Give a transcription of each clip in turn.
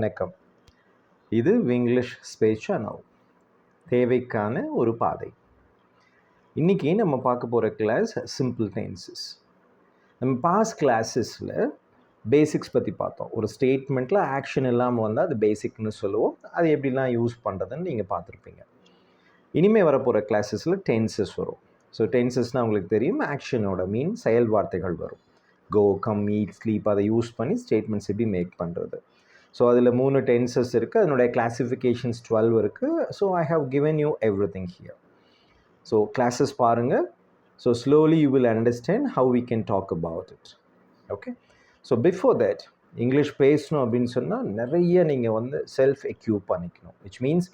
வணக்கம். இது Vinglish space channel தேவைக்கான ஒரு பாதை. இன்றைக்கி நம்ம பார்க்க போகிற கிளாஸ் சிம்பிள் டென்சஸ் நம்ம பாஸ் கிளாஸஸில் பேசிக்ஸ் பற்றி பார்த்தோம். ஒரு ஸ்டேட்மெண்ட்டில் ஆக்ஷன் இல்லாமல் வந்தால் அது பேசிக்னு சொல்லுவோம். அது எப்படிலாம் யூஸ் பண்ணுறதுன்னு நீங்கள் பார்த்துருப்பீங்க. இனிமேல் வரப்போகிற கிளாஸஸில் டென்சஸ் வரும். ஸோ டென்சஸ்னால் உங்களுக்கு தெரியும் ஆக்ஷனோட மீன் செயல் வார்த்தைகள் வரும். கோ கம் ஈட் ஸ்லீப் அதை யூஸ் பண்ணி ஸ்டேட்மெண்ட்ஸ் எப்படி மேக் பண்ணுறது ஸோ அதில் மூணு டென்சஸ் இருக்குது அதனுடைய கிளாஸிஃபிகேஷன்ஸ் டுவெல் இருக்குது so I have given you everything here so classes பாருங்கள் so slowly you will understand how we can talk about it okay so before that English பேசணும் அப்படின்னு சொன்னால் நிறைய நீங்கள் வந்து செல்ஃப் எக்யூப் பண்ணிக்கணும். விச் மீன்ஸ்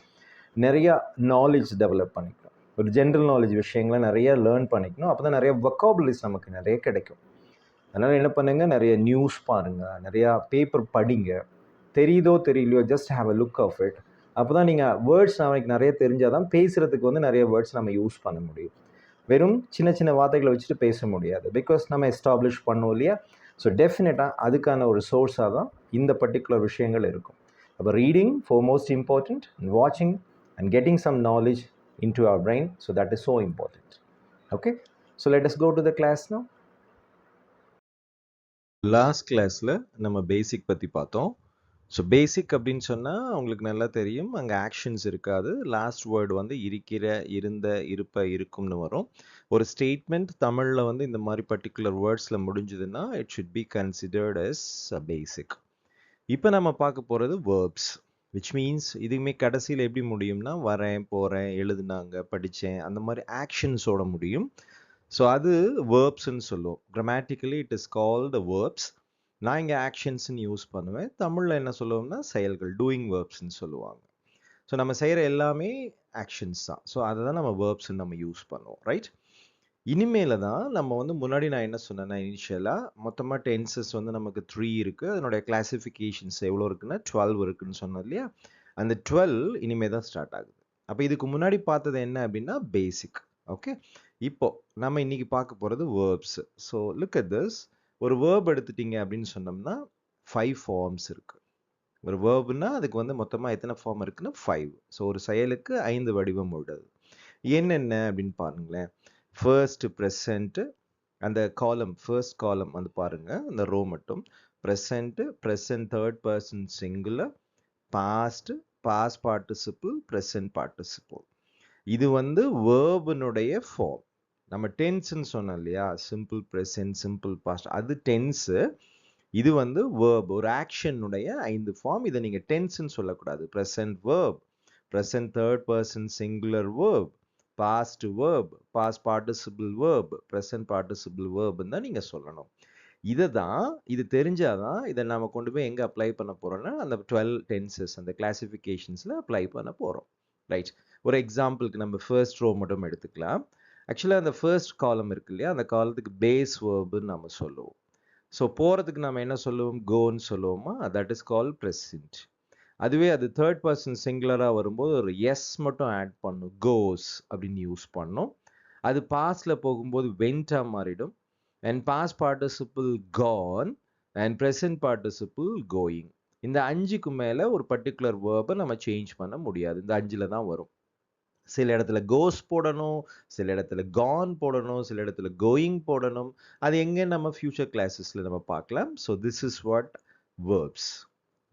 நிறையா நாலேஜ் டெவலப் பண்ணிக்கணும். ஒரு ஜென்ரல் நாலேஜ் விஷயங்களை நிறைய லேர்ன் பண்ணிக்கணும். அப்போ தான் நிறைய வொக்காபுலரிஸ் நமக்கு நிறைய கிடைக்கும். அதனால் என்ன பண்ணுங்கள் நிறைய நியூஸ் பாருங்கள் நிறையா பேப்பர் படிங்க. தெரியுதோ தெரியலையோ just have a look of it அப்போ தான் நீங்கள் வேர்ட்ஸ் நமக்கு நிறைய தெரிஞ்சால் தான் பேசுகிறதுக்கு வந்து நிறைய வேர்ட்ஸ் நம்ம யூஸ் பண்ண முடியும். வெறும் சின்ன சின்ன வார்த்தைகளை வச்சுட்டு பேச முடியாது. பிகாஸ் நம்ம எஸ்டாப்ளிஷ் பண்ணோம் இல்லையா? ஸோ டெஃபினட்டாக அதுக்கான ஒரு சோர்ஸாக தான் இந்த பர்டிகுலர் விஷயங்கள் இருக்கும். அப்போ reading for most important and வாட்சிங் and getting some knowledge into our brain so that is so important okay so let us go to the class no last கிளாஸில் நம்ம பேசிக் பற்றி பார்த்தோம். ஸோ பேசிக் அப்படின்னு சொன்னால் உங்களுக்கு நல்லா தெரியும். அங்கே ஆக்ஷன்ஸ் இருக்காது. லாஸ்ட் வேர்டு வந்து இருக்கிற இருந்த இருப்ப இருக்கும்னு வரும். ஒரு ஸ்டேட்மெண்ட் தமிழில் வந்து இந்த மாதிரி பர்டிகுலர் வேர்ட்ஸில் முடிஞ்சதுன்னா it should be considered as a basic இப்போ நம்ம பார்க்க போகிறது வேர்ப்ஸ் விச் மீன்ஸ் இதுவுமே கடைசியில் எப்படி முடியும்னா வரேன் போகிறேன் எழுதுனாங்க படித்தேன் அந்த மாதிரி ஆக்ஷன்ஸோட முடியும். ஸோ அது வேர்ப்ஸ்ன்னு சொல்லுவோம். Grammatically it is called verbs நான் இங்கே ஆக்ஷன்ஸ்ன்னு யூஸ் பண்ணுவேன். தமிழில் என்ன சொல்லுவோம்னா செயல்கள் டூயிங் வேர்ப்ஸ்ன்னு சொல்லுவாங்க. ஸோ நம்ம செய்கிற எல்லாமே ஆக்ஷன்ஸ் தான். ஸோ அதை தான் நம்ம வேர்ப்ஸ்ன்னு நம்ம யூஸ் பண்ணுவோம். ரைட் இனிமேல தான் நம்ம வந்து முன்னாடி நான் என்ன சொன்னேன்னா இனிஷியலாக மொத்தமாக டென்சஸ் வந்து நமக்கு த்ரீ இருக்குது அதனுடைய கிளாசிஃபிகேஷன்ஸ் எவ்வளோ இருக்குன்னா டுவெல் இருக்குன்னு சொன்னோம் இல்லையா? அந்த டுவெல் இனிமே தான் ஸ்டார்ட் ஆகுது. அப்போ இதுக்கு முன்னாடி பார்த்தது என்ன அப்படின்னா பேசிக் ஓகே இப்போ நம்ம இன்னைக்கு பார்க்க போகிறது verbs so look at this ஒரு வேர்ப் எடுத்துட்டீங்க அப்படின்னு சொன்னோம்னா ஃபைவ் ஃபார்ம்ஸ் இருக்கு. ஒரு வேர்ப்னா அதுக்கு வந்து மொத்தமாக எத்தனை ஃபார்ம் இருக்குன்னா ஃபைவ் ஸோ ஒரு செயலுக்கு ஐந்து வடிவம் உள்ளது. என்னென்ன அப்படின்னு பாருங்களேன். ஃபர்ஸ்ட் ப்ரெசண்ட்டு அந்த காலம் ஃபர்ஸ்ட் காலம் வந்து பாருங்கள் அந்த ரோ மட்டும். Present present third person singular past past participle present participle இது வந்து வேர்பனுடைய ஃபார்ம் நம்ம டென்ஸ்ன்னு சொன்னோம் இல்லையா? சிம்பிள் ப்ரெசன்ட் சிம்பிள் பாஸ்ட் அது டென்ஸு இது வந்து வேர்ப் ஒரு ஆக்ஷனுடைய ஐந்து ஃபார்ம் இதை நீங்கள் டென்ஸ்ன்னு சொல்லக்கூடாது. Present verb present third person singular verb past verb past participle verb present participle வேர்ப்னு தான் நீங்கள் சொல்லணும். இதை தான் இது தெரிஞ்சாதான் இதை நம்ம கொண்டு போய் எங்கே அப்ளை பண்ண போகிறோம்னா அந்த டுவெல் டென்சஸ் அந்த கிளாசிஃபிகேஷன்ஸில் அப்ளை பண்ண போகிறோம் ரைட் ஒரு எக்ஸாம்பிளுக்கு நம்ம ஃபர்ஸ்ட் ரோ மட்டும் எடுத்துக்கலாம். ஆக்சுவலாக அந்த ஃபர்ஸ்ட் காலம் இருக்கு இல்லையா? அந்த காலத்துக்கு பேஸ் வேர்புன்னு நம்ம சொல்லுவோம். ஸோ போகிறதுக்கு நம்ம என்ன சொல்லுவோம்? கோன்னு சொல்லுவோமா? தட் இஸ் கால் ப்ரெசன்ட் அதுவே அது தேர்ட் பர்சன் சிங்குலராக வரும்போது ஒரு எஸ் மட்டும் ஆட் பண்ணும். கோஸ் அப்படின்னு யூஸ் பண்ணும். அது பாஸ்டில் போகும்போது வென்ட்டாக மாறிடும். And past participle gone and present participle going இந்த அஞ்சுக்கு மேலே ஒரு பர்டிகுலர் வேர்பை நம்ம சேஞ்ச் பண்ண முடியாது. இந்த அஞ்சில் தான் வரும். சில இடத்துல கோஸ் போடணும் சில இடத்துல கான் போடணும் சில இடத்துல கோயிங் போடணும். அது எங்கே நம்ம ஃபியூச்சர் கிளாஸஸில் நம்ம பார்க்கலாம். So this is what verbs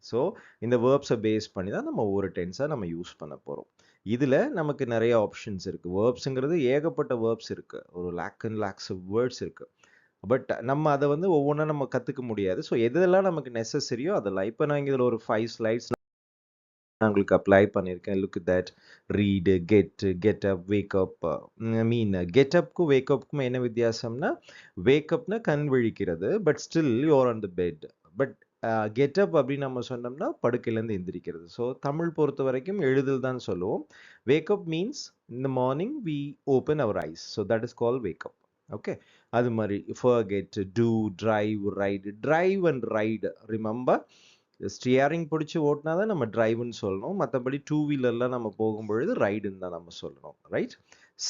so இந்த வேர்ப்ஸை பேஸ் பண்ணி தான் நம்ம ஒவ்வொரு டென்ஸாக நம்ம யூஸ் பண்ண போகிறோம் இதில் நமக்கு நிறைய ஆப்ஷன்ஸ் இருக்குது வேர்ப்ஸுங்கிறது ஏகப்பட்ட வேர்ப்ஸ் இருக்குது ஒரு lake and lakes of words இருக்குது பட் நம்ம அதை வந்து ஒவ்வொன்றா நம்ம கற்றுக்க முடியாது. ஸோ எதெல்லாம் நமக்கு நெசசரியோ அதெல்லாம் இப்போ நான் இதில் ஒரு ஃபைவ் ஸ்லைட்ஸ் நான் உங்களுக்கு அப்ளை பண்ணியிருக்கேன் look that read get get up wake up mean get அப்க்கும் wake அப்க்கும் என்ன வித்தியாசம்னா வேக் அப்னா கண் விழிக்கிறது but still you're on the bed but get up அப்படின்னு நம்ம சொன்னோம்னா படுக்கையிலேருந்து எந்திரிக்கிறது. ஸோ தமிழ் பொறுத்த வரைக்கும் எழுதல் தான் சொல்லுவோம். வேக் அப் மீன்ஸ் இந்த morning we open our eyes so that is call wake up okay அது மாதிரி forget do drive ride drive and ride remember steering பிடிச்சி ஓட்டினா தான் நம்ம டிரைவ்னு சொல்லணும். மற்றபடி டூ வீலர்லாம் நம்ம போகும்பொழுது ரைடுன்னு தான் நம்ம சொல்லணும். Write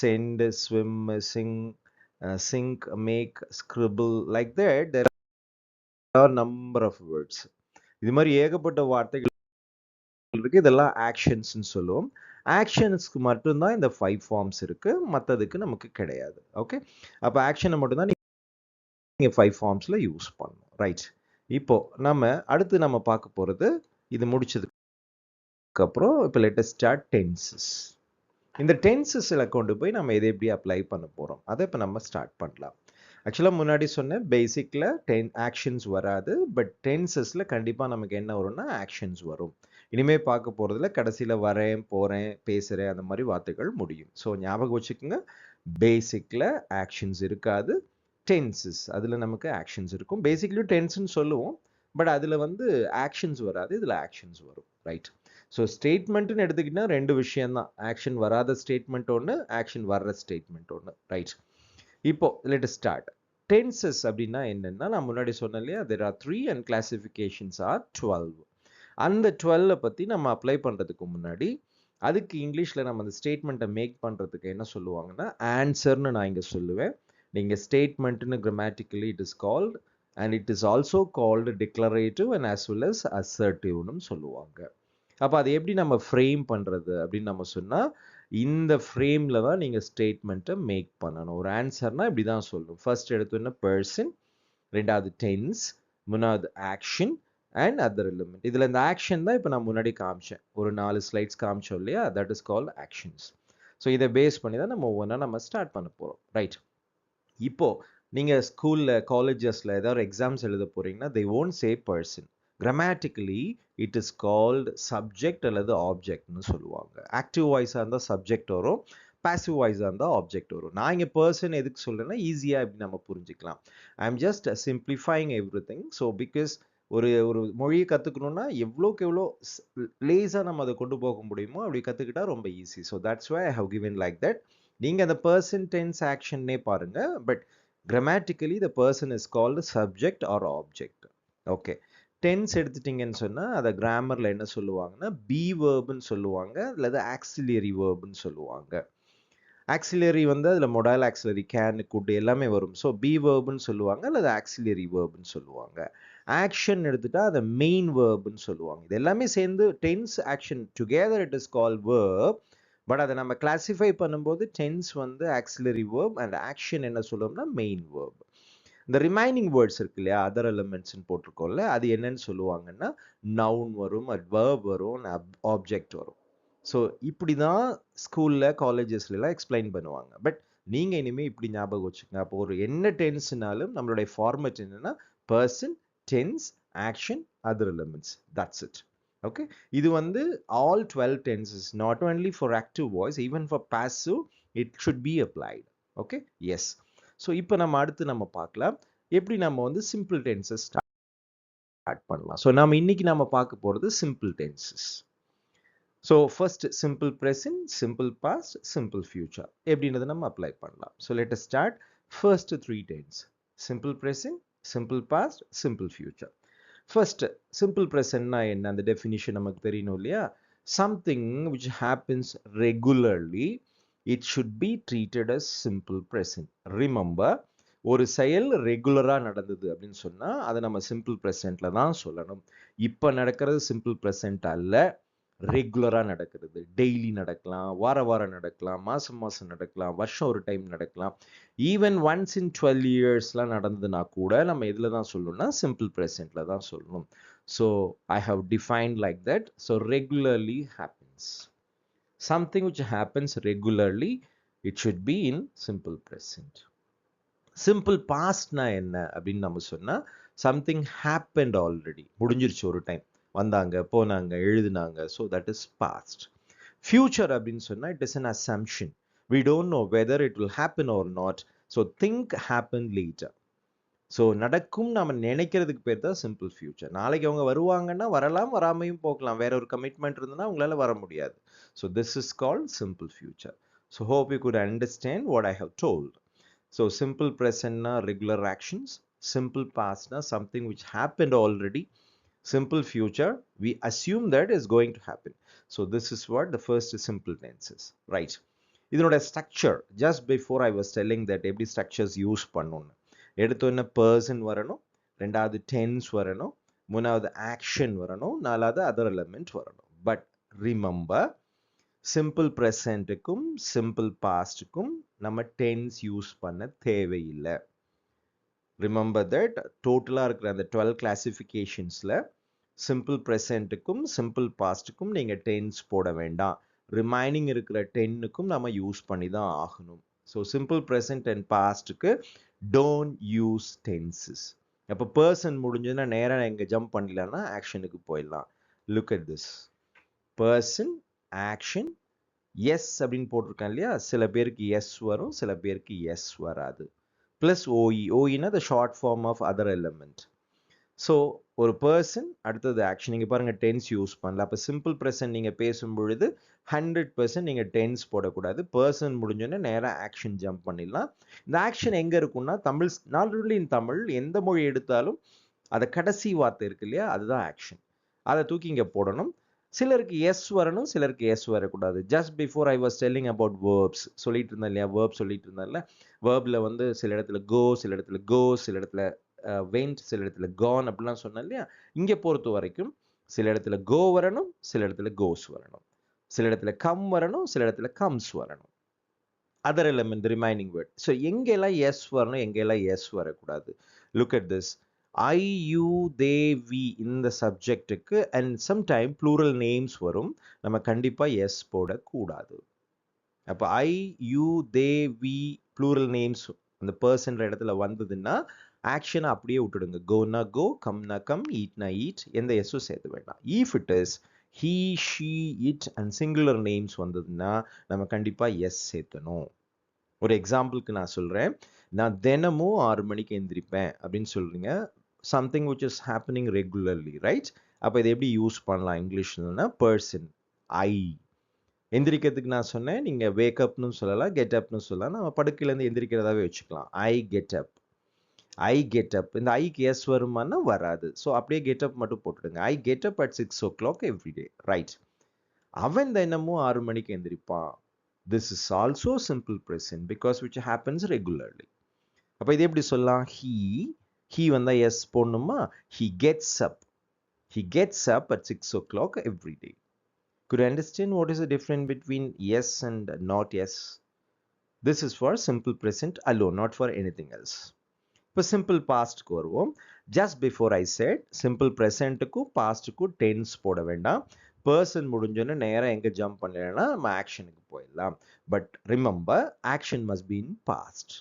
send swim sing sink make scribble like that there are number of words இது மாதிரி ஏகப்பட்ட வார்த்தைகள் இருக்கு. இதெல்லாம் ஆக்ஷன்ஸ்னு சொல்லுவோம். ஆக்ஷன்ஸ்க்கு மட்டும்தான் இந்த ஃபைவ் ஃபார்ம்ஸ் இருக்கு. மற்றதுக்கு நமக்கு கிடையாது. ஓகே அப்போ ஆக்ஷனை மட்டும்தான் நீங்கள் ஃபைவ் ஃபார்ம்ஸில் யூஸ் பண்ணணும். ரைட் இப்போ நம்ம அடுத்து நம்ம பார்க்க போகிறது இது முடிச்சதுக்கு அப்புறம் இப்போ லேட்டஸ்ட் ஸ்டார்ட் டென்சஸ் இந்த டென்சஸில் கொண்டு போய் நம்ம எதை எப்படி அப்ளை பண்ண போகிறோம் அதை இப்போ நம்ம ஸ்டார்ட் பண்ணலாம். ஆக்சுவலாக முன்னாடி சொன்னேன் பேசிக்கில் டென் ஆக்ஷன்ஸ் வராது பட் டென்சஸில் கண்டிப்பாக நமக்கு என்ன வரும்னா ஆக்ஷன்ஸ் வரும். இனிமேல் பார்க்க போகிறதுல கடைசியில் வரேன் போகிறேன் பேசுகிறேன் அந்த மாதிரி வார்த்தைகள் முடியும். ஸோ ஞாபகம் வச்சுக்கோங்க பேசிக்கில் ஆக்ஷன்ஸ் இருக்காது டென்சஸ் அதில் நமக்கு ஆக்ஷன்ஸ் இருக்கும். பேசிக்லி டென்ஸ்ன்னு சொல்லுவோம். பட் அதில் வந்து ஆக்ஷன்ஸ் வராது. இதில் ஆக்ஷன்ஸ் வரும். ரைட் ஸோ ஸ்டேட்மெண்ட்டுன்னு எடுத்துக்கிட்டால் ரெண்டு விஷயந்தான் ஆக்ஷன் வராத ஸ்டேட்மெண்ட் ஒன்று ஆக்ஷன் வர்ற ஸ்டேட்மெண்ட் ஒன்று ரைட் இப்போ லெட் ஸ்டார்ட் டென்சஸ் அப்படின்னா என்னென்னா நான் முன்னாடி சொன்னேன் இல்லையா there are three and classifications are twelve அந்த டுவெல்லை பற்றி நம்ம அப்ளை பண்ணுறதுக்கு முன்னாடி அதுக்கு இங்கிலீஷில் நம்ம அந்த ஸ்டேட்மெண்ட்டை மேக் பண்ணுறதுக்கு என்ன சொல்லுவாங்கன்னா ஆன்சர்னு நான் இங்கே சொல்லுவேன். நீங்கள் ஸ்டேட்மெண்ட்னு grammatically it is called and it is also called declarative and as well as அசர்டிவ்னு சொல்லுவாங்க. அப்போ அதை எப்படி நம்ம ஃப்ரேம் பண்ணுறது அப்படின்னு நம்ம சொன்னால் இந்த ஃப்ரேமில் தான் நீங்கள் ஸ்டேட்மெண்ட்டை மேக் பண்ணணும். ஒரு ஆன்சர்னால் இப்படி தான் சொல்லணும். ஃபர்ஸ்ட் எடுத்தோன்னா பர்சன் ரெண்டாவது டென்ஸ் மூணாவது ஆக்ஷன் அண்ட் அதர் எலிமெண்ட் இதில் இந்த ஆக்ஷன் தான் இப்போ நான் முன்னாடி காமிச்சேன். ஒரு நாலு ஸ்லைட்ஸ் காமிச்சோம் இல்லையா? That is call actions so இதை பேஸ் பண்ணி தான் நம்ம ஒவ்வொன்றா நம்ம ஸ்டார்ட் பண்ண போகிறோம் ரைட் இப்போ நீங்கள் ஸ்கூலில் காலேஜஸில் ஏதாவது எக்ஸாம்ஸ் எழுத போகிறீங்கன்னா they won't say person grammatically it is called subject அல்லது ஆப்ஜெக்ட்னு சொல்லுவாங்க. ஆக்டிவ் வாய்ஸாக இருந்தால் சப்ஜெக்ட் வரும் பேசிவ் வாய்ஸாக இருந்தால் ஆப்ஜெக்ட் வரும். நான் இங்கே பர்சன் எதுக்கு சொல்கிறேன்னா ஈஸியாக இப்படி நம்ம புரிஞ்சுக்கலாம். I am just simplifying everything so because ஒரு ஒரு மொழியை கற்றுக்கணுன்னா எவ்வளோக்கு எவ்வளோ லேஸாக நம்ம அதை கொண்டு போக முடியுமோ அப்படி கற்றுக்கிட்டா ரொம்ப easy so that's why I have given like that நீங்கள் அந்த பர்சன் டென்ஸ் ஆக்ஷன்னே பாருங்கள் but grammatically the person is called subject or object okay tense எடுத்துட்டிங்கன்னு சொன்னால் அதை கிராமரில் என்ன சொல்லுவாங்கன்னா பி வேர்புன்னு சொல்லுவாங்க அல்லது ஆக்சிலியரி வேர்புன்னு சொல்லுவாங்க. ஆக்சிலரி வந்து அதில் மொடைல் ஆக்சிலரி கேனு குட் எல்லாமே வரும். ஸோ பி வேர்புன்னு சொல்லுவாங்க அல்லது ஆக்சிலரி வேர்புன்னு சொல்லுவாங்க. ஆக்ஷன் எடுத்துட்டா அதை மெயின் வேர்புன்னு சொல்லுவாங்க. இது எல்லாமே சேர்ந்து tense action together it is call verb but அதை நம்ம கிளாசிஃபை பண்ணும்போது டென்ஸ் வந்து ஆக்சிலரி வேர்ப் அண்ட் ஆக்ஷன் என்ன சொல்லுவோம்னா மெயின் வேர்ப் இந்த ரிமைனிங் வேர்ட்ஸ் இருக்கு இல்லையா அதர் எலிமெண்ட்ஸ்னு போட்டிருக்கோம்ல அது என்னன்னு சொல்லுவாங்கன்னா நவுன் வரும் வேர்ப் வரும் ஆப்ஜெக்ட் வரும். ஸோ இப்படி தான் ஸ்கூலில் காலேஜஸ்லாம் எக்ஸ்பிளைன் பண்ணுவாங்க. பட் நீங்கள் இனிமேல் இப்படி ஞாபகம் வச்சுக்கோங்க. அப்போ ஒரு என்ன டென்ஸ்னாலும் நம்மளுடைய ஃபார்மேட் என்னென்னா person tense action other elements that's it okay இது வந்து all twelve tenses not only for active voice even for passive it should be applied okay yes so இப்போ நம்ம அடுத்து நம்ம பார்க்கலாம். எப்படி நம்ம வந்து சிம்பிள் டென்சஸ் ஸ்டார்ட் பண்ணலாம்? ஸோ நம்ம இன்னைக்கு நம்ம பார்க்க போகிறது simple tenses so first simple present simple past simple future எப்படின்றத நம்ம அப்ளை பண்ணலாம். So let start first three tense simple present simple past simple future first simple ப்ரெசன்ட்னா என்ன? அந்த டெஃபினிஷன் நமக்கு தெரியணும் இல்லையா? Something which happens regularly it should be treated as simple present remember ஒரு செயல் ரெகுலராக நடந்தது அப்படின்னு சொன்னால் அதை நம்ம சிம்பிள் ப்ரெசென்ட்டில் தான் சொல்லணும். இப்போ நடக்கிறது சிம்பிள் ப்ரெசென்ட் அல்ல. ரெகுலராக நடக்கிறது. டெய்லி நடக்கலாம் வார வாரம் நடக்கலாம் மாதம் மாதம் நடக்கலாம் வருஷம் ஒரு டைம் நடக்கலாம். ஈவன் ஒன்ஸ் இன் டுவெல் இயர்ஸ்லாம் நடந்ததுன்னா கூட நம்ம இதில் தான் சொல்லணும்னா சிம்பிள் ப்ரெசென்ட்டில் தான் சொல்லணும். So I have defined like that so regularly happens something which happens regularly it should be in simple present simple பாஸ்ட்னா என்ன? அப்படின்னு நம்ம சொன்னா சம்திங் ஹேப்பன்ட் ஆல்ரெடி முடிஞ்சிருச்சு ஒரு டைம் வந்தாங்க போனாங்க எழுதினாங்க. So that is past future அப்படின்னு சொன்னா it is an assumption we don't know whether it will happen or not so think happen later so நடக்கும் நம்ம நினைக்கிறதுக்கு பேர் தான் சிம்பிள் ஃபியூச்சர் நாளைக்கு அவங்க வருவாங்கன்னா வரலாம் வராமையும் போகலாம். வேற ஒரு கமிட்மெண்ட் இருந்ததுன்னா அவங்களால வர முடியாது. So this is called simple future so hope you good understand what I have told so simple ப்ரெசன்ட்னா regular actions simple பாஸ்ட்னா something which happen already simple future we assume that is going to happen. So this is what the first simple tense is right? இதனோட structure just before I was telling that எப்படி structures use பண்ணணும்னு. எடுத்தோன்னே person வரணும் ரெண்டாவது tense வரணும் மூணாவது action வரணும் நாலாவது அதர் எலமெண்ட் வரணும். பட் ரிமெம்பர் சிம்பிள் ப்ரெசண்ட்டுக்கும் சிம்பிள் பாஸ்ட்டுக்கும் நம்ம டென்ஸ் யூஸ் பண்ண தேவையில்லை. ரிமெம்பர் தட் டோட்டலாக இருக்கிற அந்த டுவெல் கிளாசிஃபிகேஷன்ஸில் சிம்பிள் ப்ரெசண்ட்டுக்கும் சிம்பிள் பாஸ்ட்டுக்கும் நீங்கள் டென்ஸ் போட வேண்டாம். ரிமைனிங் இருக்கிற டென்னுக்கும் நம்ம யூஸ் பண்ணி தான் ஆகணும். ஸோ சிம்பிள் ப்ரெசன்ட் அண்ட் பாஸ்ட்டுக்கு டோன்ட் யூஸ் டென்சஸ் அப்போ பர்சன் முடிஞ்சதுன்னா நேராக எங்கே ஜம்ப் பண்ணலன்னா ஆக்ஷனுக்கு போயிடலாம். Look at this person action S அப்படின்னு போட்டிருக்கேன் இல்லையா? சில பேருக்கு எஸ் வரும் சில பேருக்கு எஸ் வராது. Plus O E ஓஇனா the short form of other element so ஒரு பர்சன் அடுத்தது ஆக்ஷன் நீங்கள் பாருங்கள் டென்ஸ் யூஸ் பண்ணல அப்போ சிம்பிள் ப்ரெசன்ட் நீங்கள் பேசும் பொழுது ஹண்ட்ரட் பர்சன்ட் நீங்கள் டென்ஸ் போடக்கூடாது. பர்சன் முடிஞ்சோடனே நேராக ஆக்ஷன் ஜம்ப் பண்ணிடலாம். இந்த ஆக்ஷன் எங்கே இருக்குன்னா Tamil not only in Tamil எந்த மொழி எடுத்தாலும் அதை கடைசி வார்த்தை இருக்கு இல்லையா அதுதான் ஆக்ஷன் அதை தூக்கி இங்கே போடணும். சிலருக்கு எஸ் வரணும் சிலருக்கு எஸ் வரக்கூடாது. Just before I was telling about verbs சொல்லிட்டு இருந்தேன் இல்லையா? வேர்ப் சொல்லிட்டு இருந்தேன்ல. வேர்பில் வந்து சில இடத்துல கோ சில இடத்துல கோ சில இடத்துல வெயின்ட் சில இடத்துல கான் அப்படிலாம் சொன்னேன் இல்லையா? இங்கே பொறுத்த வரைக்கும் சில இடத்துல கோ வரணும் சில இடத்துல கோஸ் வரணும். சில இடத்துல கம் வரணும் சில இடத்துல கம்ஸ் வரணும். Other element remaining word so எங்கெல்லாம் எஸ் வரணும் எங்கெல்லாம் எஸ் வரக்கூடாது? Look at this I you they we இந்த சப்ஜெக்ட்டுக்கு அண்ட் சம்டைம் ப்ளூரல் நேம்ஸ் வரும். நம்ம கண்டிப்பாக எஸ் போடக்கூடாது. அப்போ I you they we plural names அந்த பர்சன்ற இடத்துல வந்ததுன்னா ஆக்ஷனை அப்படியே விட்டுடுங்க. கோனா கோ கம்னா கம் ஈட்னா ஈட் எந்த எஸ்ஸும் சேர்த்து வேண்டாம். If it is he she it and singular names வந்ததுன்னா நம்ம கண்டிப்பாக எஸ் சேர்த்தணும் ஒரு எக்ஸாம்பிளுக்கு நான் சொல்கிறேன் நான் தினமும் ஆறு மணிக்கு எந்திரிப்பேன் அப்படின்னு சொல்கிறீங்க something which is happening regularly right அப்போ இதை எப்படி யூஸ் பண்ணலாம்? இங்கிலீஷ்லன்னா பர்சன் ஐ எந்திரிக்கிறதுக்கு நான் சொன்னேன் நீங்கள் வேக்கப்னு சொல்லலாம் கெட் அப்னு சொல்லலாம். நம்ம படுக்கையிலேருந்து எந்திரிக்கிறதாவே வச்சுக்கலாம். ஐ கெட் அப் ஐ கெட் அப் இந்த ஐக்கு எஸ் வருமானா வராது. ஸோ அப்படியே கெட் அப் மட்டும் போட்டுடுங்க. I get up at six o'clock everyday right அவன் தினமும் ஆறு மணிக்கு எந்திரிப்பான். This is also simple present because which happens regularly அப்போ இது எப்படி சொல்லலாம்? ஹீ ஹீ வந்தால் எஸ் போடணுமா? He gets up he gets up at six o'clock every day good understand what is a different between S and not S this is for simple simple allow not for anything else இப்போ simple பாஸ்ட்க்கு வருவோம். Just before I said simple ப்ரெசென்ட்டுக்கும் பாஸ்ட்டுக்கும் tense போட வேண்டாம். Person முடிஞ்சோன்னு நேராக எங்கே jump பண்ணலைன்னா நம்ம ஆக்ஷனுக்கு போயிடலாம். But remember action must been past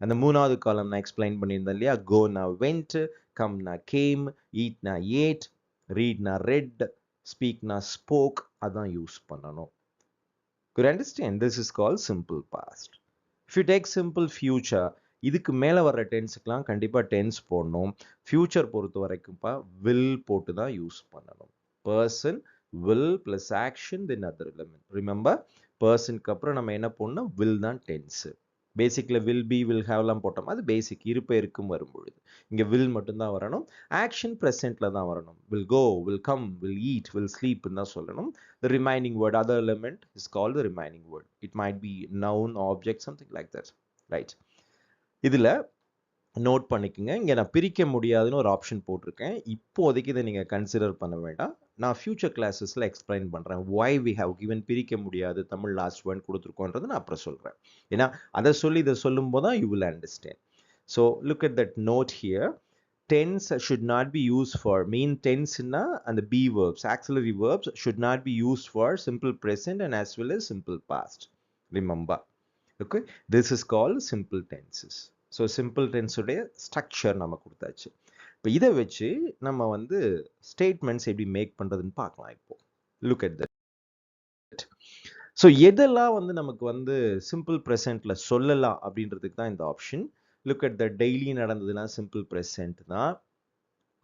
அந்த மூணாவது காலம் நான் எக்ஸ்பிளைன் பண்ணியிருந்தேன் இல்லையா? கோ நான் வென்ட் வெண்ட் நான் கேம் ஈட் நான் ஏட் ரீட் நான் ரெட் ஸ்பீக் நான் ஸ்போக் அதான் யூஸ் பண்ணணும். Good understand this is call simple past if you take simple future இதுக்கு மேலே வர்ற டென்ஸுக்கெலாம் கண்டிப்பாக டென்ஸ் போடணும். ஃபியூச்சர் பொறுத்த வரைக்கும்ப்பா வில் போட்டு தான் யூஸ் பண்ணணும். Person will plus action then other element remember பர்சனுக்கு அப்புறம் நம்ம என்ன போடணும்? வில் தான் டென்ஸு பேசிக்கில் வில் பி வில் ஹேவ்லாம் போட்டோம். அது பேசிக் இருப்ப இருக்கும் வரும்பொழுது இங்கே வில் மட்டும்தான் வரணும். ஆக்ஷன் ப்ரெசென்ட்டில் தான் வரணும். Will go will come will eat will ஸ்லீப்னு தான் சொல்லணும். The remaining word other element is call the remaining word it might be noun object something like that right இதில் நோட் பண்ணிக்கோங்க. இங்கே நான் பிரிக்க முடியாதுன்னு ஒரு ஆப்ஷன் போட்டிருக்கேன். இப்போதைக்கு இதை நீங்கள் கன்சிடர் பண்ண வேண்டாம். நான் ஃபியூச்சர் கிளாஸஸில் எக்ஸ்பிளைன் பண்ணுறேன் ஒய் வி ஹவ் கிவன் பிரிக்க முடியாது. தமிழ் லாஸ்ட் வேர்ட் கொடுத்துருக்கோன்றது நான் அப்புறம் சொல்கிறேன் ஏன்னா அதை சொல்லி இதை சொல்லும்போது தான் you will understand so look at that note here tense should not be use for mean tense அந்த be verbs auxiliary verbs should not be use for simple for and as well as simple past remember okay this is call simple tenses so simple டென்ஸுடைய structure நம்ம கொடுத்தாச்சு. இப்போ இதை வச்சு நம்ம வந்து statements எப்படி make பண்ணுறதுன்னு பார்க்கலாம் இப்போ. லுக் அட் தட் ஸோ எதெல்லாம் வந்து நமக்கு வந்து சிம்பிள் ப்ரெசென்ட்டில் சொல்லலாம் அப்படின்றதுக்கு தான் இந்த option look at the daily நடந்ததுன்னா சிம்பிள் ப்ரெசென்ட் தான்.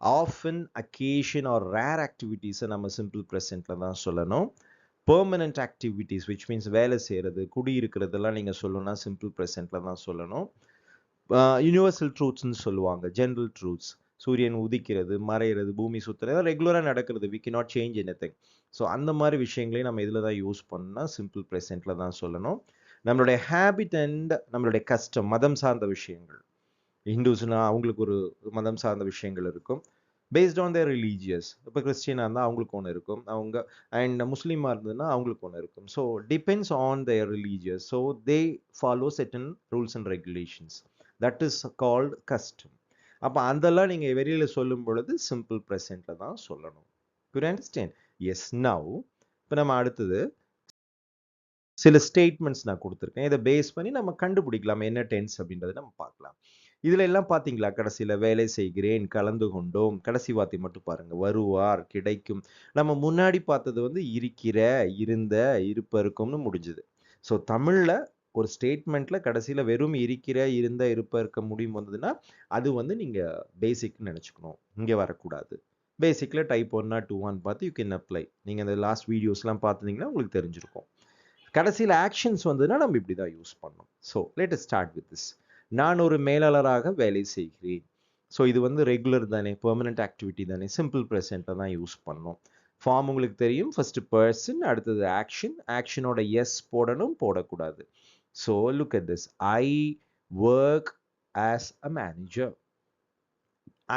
ஆஃபன் அக்கேஷன் ஆர் ரேர் ஆக்டிவிட்டீஸை நம்ம சிம்பிள் ப்ரெசென்ட்டில் தான் சொல்லணும். பெர்மனண்ட் ஆக்டிவிட்டீஸ் விச் மீன்ஸ் வேலை செய்கிறது குடியிருக்கிறதெல்லாம் நீங்கள் சொல்லணும்னா சிம்பிள் ப்ரெசென்ட்டில் தான் சொல்லணும். யூனிவர்சல் ட்ரூத்ஸ்னு சொல்லுவாங்க. ஜென்ரல் ட்ரூத்ஸ் சூரியன் உதிக்கிறது மறையிறது பூமி சுற்றுறது ரெகுலராக நடக்கிறது we can not change anything so அந்த மாதிரி விஷயங்களையும் நம்ம இதில் தான் யூஸ் பண்ணால் சிம்பிள் ப்ரெசென்ட்டில் தான் சொல்லணும். நம்மளுடைய ஹேபிட் அண்ட் நம்மளுடைய கஷ்டம் மதம் சார்ந்த விஷயங்கள். ஹிந்துஸ்னா அவங்களுக்கு ஒரு மதம் சார்ந்த விஷயங்கள் இருக்கும். பேஸ்ட் ஆன் தேர் ரிலீஜியஸ் இப்போ கிறிஸ்டியனாக இருந்தால் அவங்களுக்கு ஒன்று இருக்கும். அவங்க அண்ட் முஸ்லீமாக இருந்ததுன்னா அவங்களுக்கு ஒன்று இருக்கும். So depends on their religious so they follow certain rules and regulations that is called custom அப்போ அதெல்லாம் நீங்கள் வெளியில் சொல்லும் பொழுது சிம்பிள் ப்ரெசென்ட்டில் தான் சொல்லணும். குட் அண்டர்ஸ்டாண்ட் எஸ் நவ் இப்போ நம்ம அடுத்தது சில ஸ்டேட்மெண்ட்ஸ் நான் கொடுத்துருக்கேன். இதை பேஸ் பண்ணி நம்ம கண்டுபிடிக்கலாம். என்ன டென்ஸ் அப்படின்றத நம்ம பார்க்கலாம். இதுல எல்லாம் பார்த்தீங்களா? கடைசியில் வேலை செய்கிறேன் கலந்து கொண்டோம். கடைசி வார்த்தை மட்டும் பாருங்கள் வருவார் கிடைக்கும். நம்ம முன்னாடி பார்த்தது வந்து இருக்கிற இருந்த இருப்ப இருக்கும்னு முடிஞ்சுது. ஸோ தமிழில் ஒரு ஸ்டேட்மெண்ட்ல கடைசியில வெறும் இருக்கிற இருந்த இருப்ப இருக்க முடியும் வந்ததுன்னா அது வந்து நீங்க பேசிக்னு நினைச்சுக்கணும். இங்க வரக்கூடாது. பேசிக்ல டைப் ஒன்னா டூ ஒன் பார்த்து யூ கேன் அப்ளை நீங்க அந்த லாஸ்ட் வீடியோஸ்லாம் பார்த்துருந்தீங்கன்னா உங்களுக்கு தெரிஞ்சிருக்கும். கடைசியில் ஆக்ஷன்ஸ் வந்ததுன்னா நம்ம இப்படி தான் யூஸ் பண்ணோம் so let start with this நான் ஒரு மேலாளராக வேலை செய்கிறேன். ஸோ இது வந்து ரெகுலர் தானே பெர்மனன்ட் ஆக்டிவிட்டி தானே சிம்பிள் ப்ரெசென்ட்டை தான் யூஸ் பண்ணோம் ஃபார்ம் உங்களுக்கு தெரியும். ஃபர்ஸ்ட் பர்சன் அடுத்தது ஆக்ஷன் ஆக்ஷனோட எஸ் போடணும் போடக்கூடாது. So look at this I work as a manager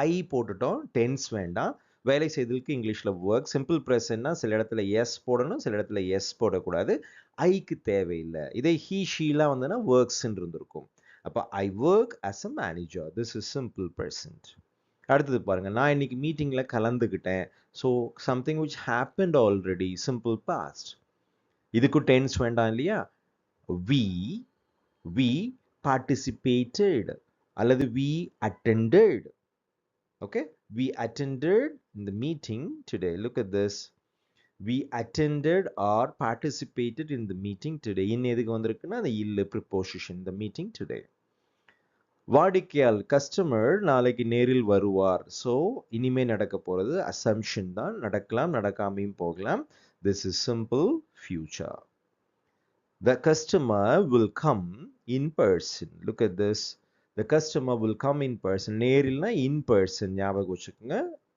I போட்டுட்டோம். டென்ஸ் வேண்டாம். வேலை செய்தலுக்கு இங்கிலீஷில் ஒர்க் சிம்பிள் ப்ரெசன்னா சில இடத்துல எஸ் போடணும் சில இடத்துல எஸ் போடக்கூடாது. ஐக்கு தேவையில்லை. இதே ஹீ ஷீலாம் வந்துன்னா ஒர்க்ஸ்ன்னு இருந்திருக்கும். அப்போ I work as a manager this is simple present அடுத்தது பாருங்க. நான் இன்னைக்கு மீட்டிங்கில் கலந்துக்கிட்டேன் so something which happened already simple past இதுக்கு டென்ஸ் வேண்டாம் இல்லையா? வி வி பார்ட்டிசிபேட்டட் அல்லது we attended okay we attended in the meeting today look at this we attended or participated in the meeting today in எதுக்கு வந்திருக்குன்னா அந்த இல்ல preposition the meeting today வாடிக்கையால் customer நாளைக்கு நேரில் வருவார் ஸோ இனிமே நடக்க போறது அசம்ஷன் தான் நடக்கலாம் நடக்காமையும் போகலாம் this is simple future The customer will come in person. Look at this the customer will come in person நேரில்னா in person ஞாபகம் வச்சுக்கோங்க.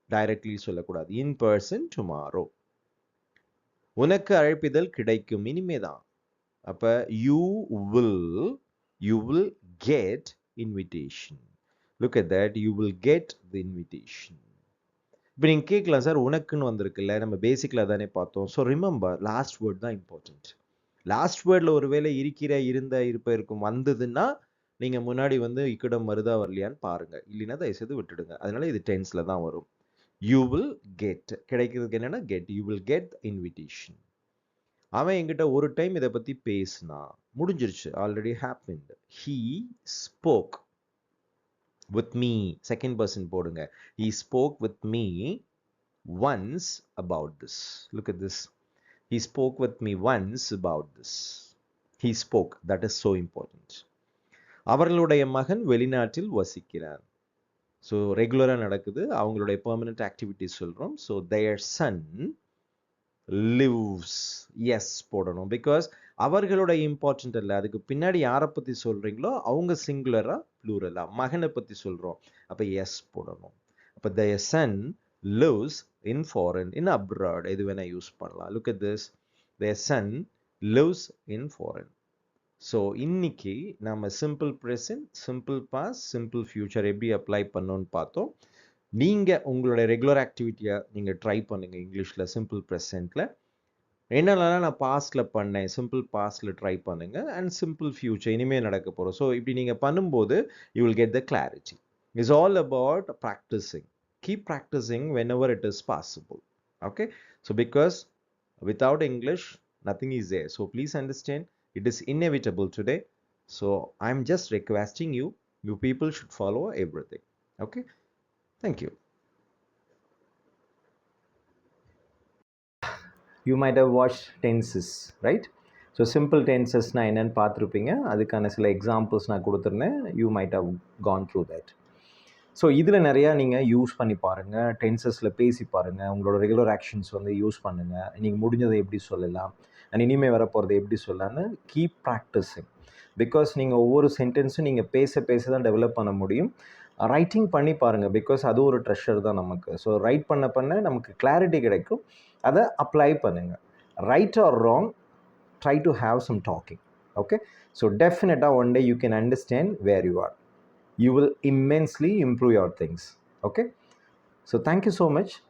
டைரக்ட்லி சொல்லக்கூடாது. இன் பர்சன் டுமாரோ உனக்கு அழைப்பிதழ் கிடைக்கும். இனிமேதான். அப்ப you will you will get invitation look at that you will get the invitation இப்போ நீங்கள் கேட்கலாம் சார் உனக்குன்னு வந்திருக்குல்ல. நம்ம பேசிக்கில் தானே பார்த்தோம். ஸோ ரிமெம்பர் லாஸ்ட் வேர்ட் தான் இம்பார்ட்டன்ட் லாஸ்ட் வேர்டில் ஒருவேளை இருக்கிற இருந்த இருப்ப இருக்கும் வந்ததுன்னா நீங்க முன்னாடி வந்து இக்கடம் வருதா வரலையான்னு பாருங்க. இல்லைன்னா தயவுசெய்து விட்டுடுங்க. அதனால இது டென்ஸ்ல தான் வரும். யூ வில் கெட் கிடைக்கிறதுக்கு என்னன்னா get you will get invitation அவன் என்கிட்ட ஒரு டைம் இதை பத்தி பேசினா முடிஞ்சிருச்சு. Already happen he spoke with me second person போடுங்க. He spoke with me once about this look at this He spoke with me once about this he spoke that is so important. அவர்களுடைய மகன் வெளிநாட்டில் வசிக்கிறார். So ரெகுலராக நடக்குது. அவங்களுடைய permanent activities சொல்கிறோம் so their son lives S போடணும். Because அவர்களுடைய இம்பார்ட்டன்ட் இல்லை. அதுக்கு பின்னாடி யாரை பற்றி சொல்கிறீங்களோ அவங்க சிங்குலராக ப்ளூரலாக மகனை பற்றி சொல்கிறோம் அப்போ எஸ் போடணும். அப்போ the son lives in foreign in abroad எது வேணால் யூஸ் பண்ணலாம். Look at this their son lives in foreign so இன்னைக்கு நம்ம simple present simple past simple future எப்படி அப்ளை பண்ணோன்னு பார்த்தோம். நீங்கள் உங்களோட ரெகுலர் ஆக்டிவிட்டியை நீங்கள் ட்ரை பண்ணுங்க இங்கிலீஷில் சிம்பிள் ப்ரெசென்ட்ல என்னென்னலாம் நான் பாஸ்டில் பண்ணேன் சிம்பிள் பாஸ்டில் ட்ரை பண்ணுங்க. அண்ட் சிம்பிள் ஃபியூச்சர் இனிமேல் நடக்க போகிறோம் ஸோ இப்படி நீங்கள் பண்ணும்போது you will get the clarity it's all about practicing keep practicing whenever it is possible okay so because without English nothing is there so please understand it is inevitable today so i'm just requesting you you people should follow everything okay thank you you might have watch tenses right so simple டென்சஸ்னால் என்னென்னு பார்த்துருப்பீங்க அதுக்கான சில examples நான் கொடுத்துருந்தேன் you might have gone through that So இதில் நிறையா நீங்கள் use பண்ணி பாருங்கள் டென்சஸில் பேசி பாருங்கள் உங்களோட ரெகுலர் ஆக்ஷன்ஸ் வந்து யூஸ் பண்ணுங்கள் நீங்கள் முடிஞ்சதை எப்படி சொல்லலாம்? அண்ட் இனிமேல் வரப்போகிறத எப்படி சொல்லலாம்னு கீப் ப்ராக்டிஸிங் பிகாஸ் நீங்கள் ஒவ்வொரு சென்டென்ஸும் நீங்கள் பேச பேச தான் டெவலப் பண்ண முடியும். ரைட்டிங் பண்ணி பாருங்கள் பிகாஸ் அது ஒரு ட்ரெஷர் தான் நமக்கு. ஸோ ரைட் பண்ண பண்ண நமக்கு கிளாரிட்டி கிடைக்கும். அதை அப்ளை பண்ணுங்கள் right or wrong try to have some talking okay so டெஃபினட்டாக one day you can understand where you are you will immensely improve your things. Okay? So thank you so much.